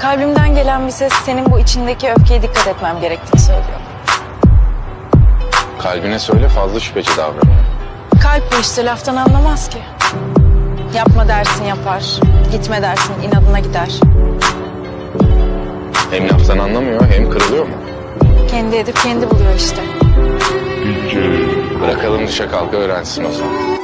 Kalbimden gelen bir ses senin bu içindeki öfkeye dikkat etmem gerektiğini söylüyor. Kalbine söyle fazla şüpheci davranıyor. Kalp bu işte laftan anlamaz ki. Yapma dersin yapar, gitme dersin inadına gider. Hem laftan anlamıyor hem kırılıyor mu? Kendi edip kendi buluyor işte. Bırakalım düşe kalka öğrensin o zaman.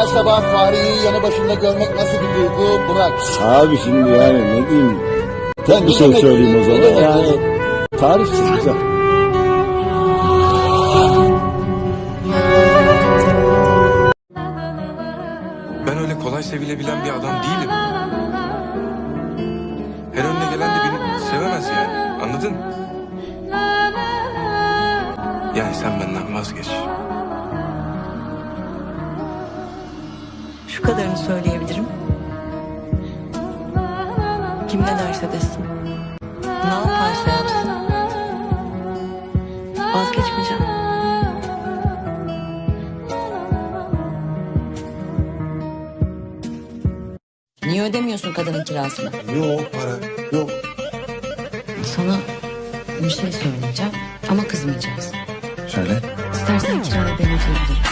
Her sabah Fahri'yi yanı başında görmek nasıl bir duygu Burak? Abi şimdi yani ne diyeyim. Tek bir şey söyleyeyim o zaman. Yani tarifsiz güzel. Ben öyle kolay sevilebilen bir adam değilim. Her önüne gelen de beni sevemez yani. Anladın? Yani sen benden vazgeç. Şu kadarını söyleyebilirim. Kim ne derse desin. Ne yaparsa yapsın. Vazgeçmeyeceğim. Niye ödemiyorsun kadının kirasını? Yok para, yok. Sana bir şey söyleyeceğim ama kızmayacağız. Söyle. İstersen kirayı ben ödeyebilirim.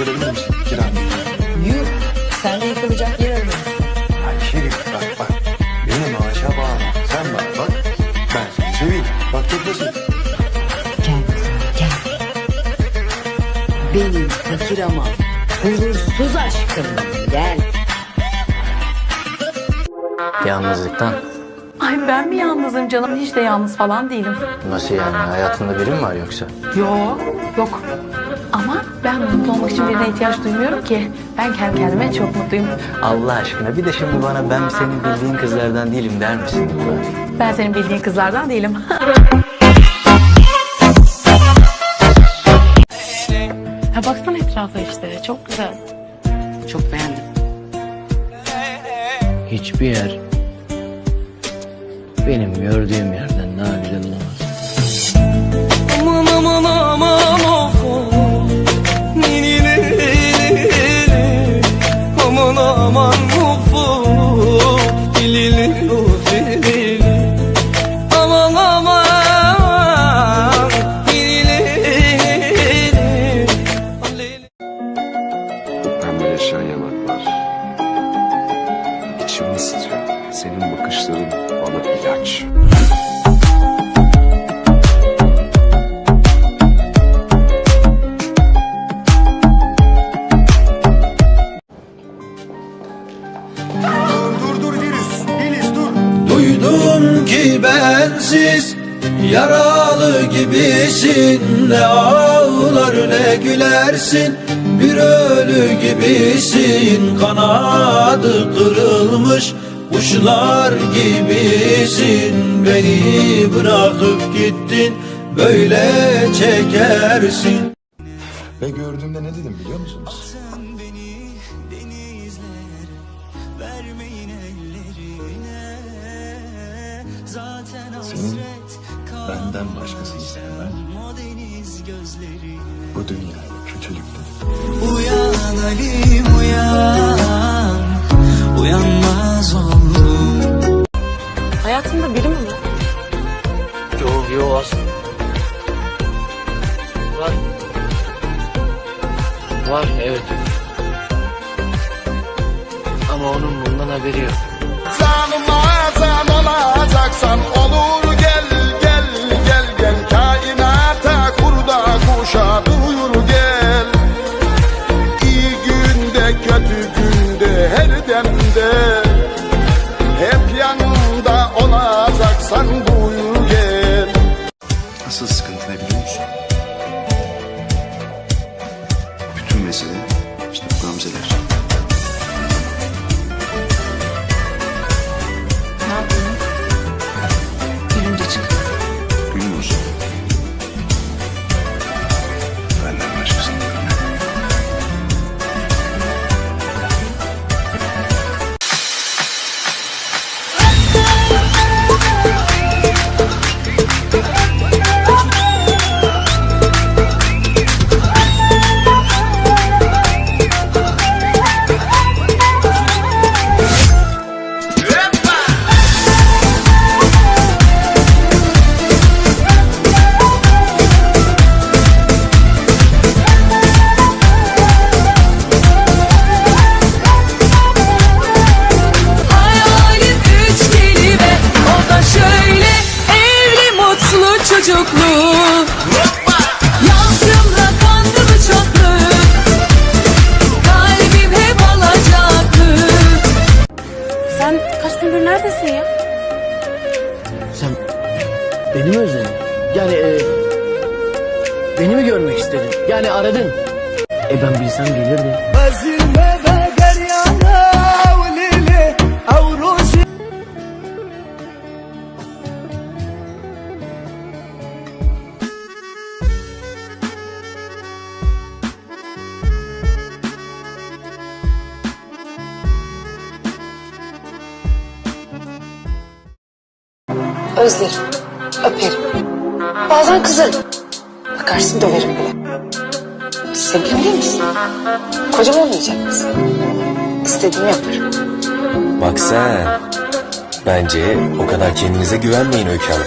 Verebilir misin kiranı? Yuh sen de yıkılacak yer arıyorsun. Ayşegül bak bak. Benim ağaça bağlı. Sen bana bak. Ben seni seveyim. Bak çok. Gel gel. Benim fakir ama huzursuz aşkım. Gel. Yalnızlıktan. Ay ben mi yalnızım canım? Hiç de yalnız falan değilim. Nasıl yani? Hayatında biri mi var yoksa? Yok, yok. Ama ben mutlu olmak için birine ihtiyaç duymuyorum ki. Ben kendi kendime çok mutluyum. Allah aşkına bir de şimdi bana ben senin bildiğin kızlardan değilim der misin? Ben senin bildiğin kızlardan değilim. ha baksana etrafa işte. Çok güzel. Çok beğendim. Hiçbir yer benim gördüğüm yerden daha güzel olamaz. Gibisin Ne ağlar ne gülersin. Bir ölü gibisin Kanadı kırılmış. Kuşlar gibisin Beni bırakıp gittin. Böyle çekersin. Ve gördüğümde ne dedim biliyor musunuz? Senin benden başkası istemem. Bu dünyada kötülükten. Uyan Ali uyan. Uyanmaz oldum. Hayatında biri mi var? Yok yok aslında. Var. Var evet. Ama onun bundan haberi yok. Canıma can olacaksan olur gamzeler. İstedin? Yani aradın. E ben bilsem gelirdim. Özlerim, öperim. Bazen kızarım. Bakarsın döverim bile. Sevgilim değil misin? Kocam olmayacak mısın? İstediğimi yaparım. Bak sen. Bence o kadar kendinize güvenmeyin Öykü Hanım.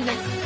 minutes.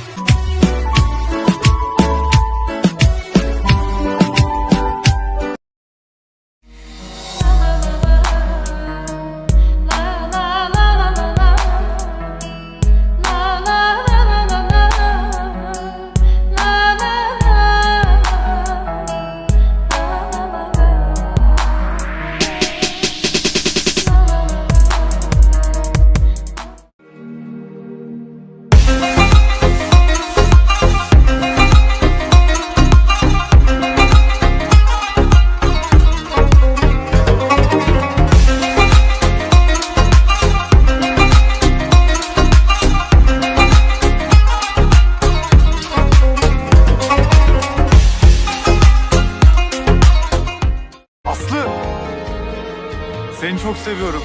Seviyorum.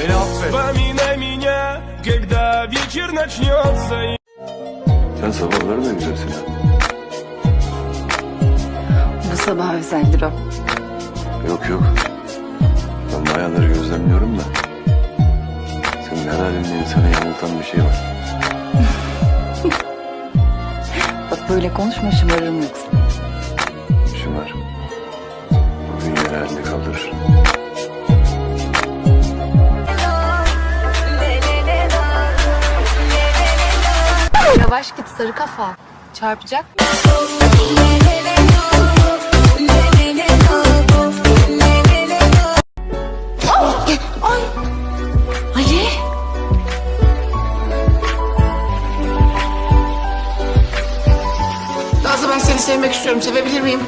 Beni affet. Sen sabahları da güzelsin. Bu sabah özeldir o. Yok yok. Ben bayağıları gözlemliyorum da. Senin her halinde insanı yanıltan bir şey var. Bak böyle konuşma şımarırım yoksa. Şımar. Bugün yer halinde kaldırır. Yavaş git sarı kafa. Çarpacak. Nazlı ben seni sevmek istiyorum. Sevebilir miyim?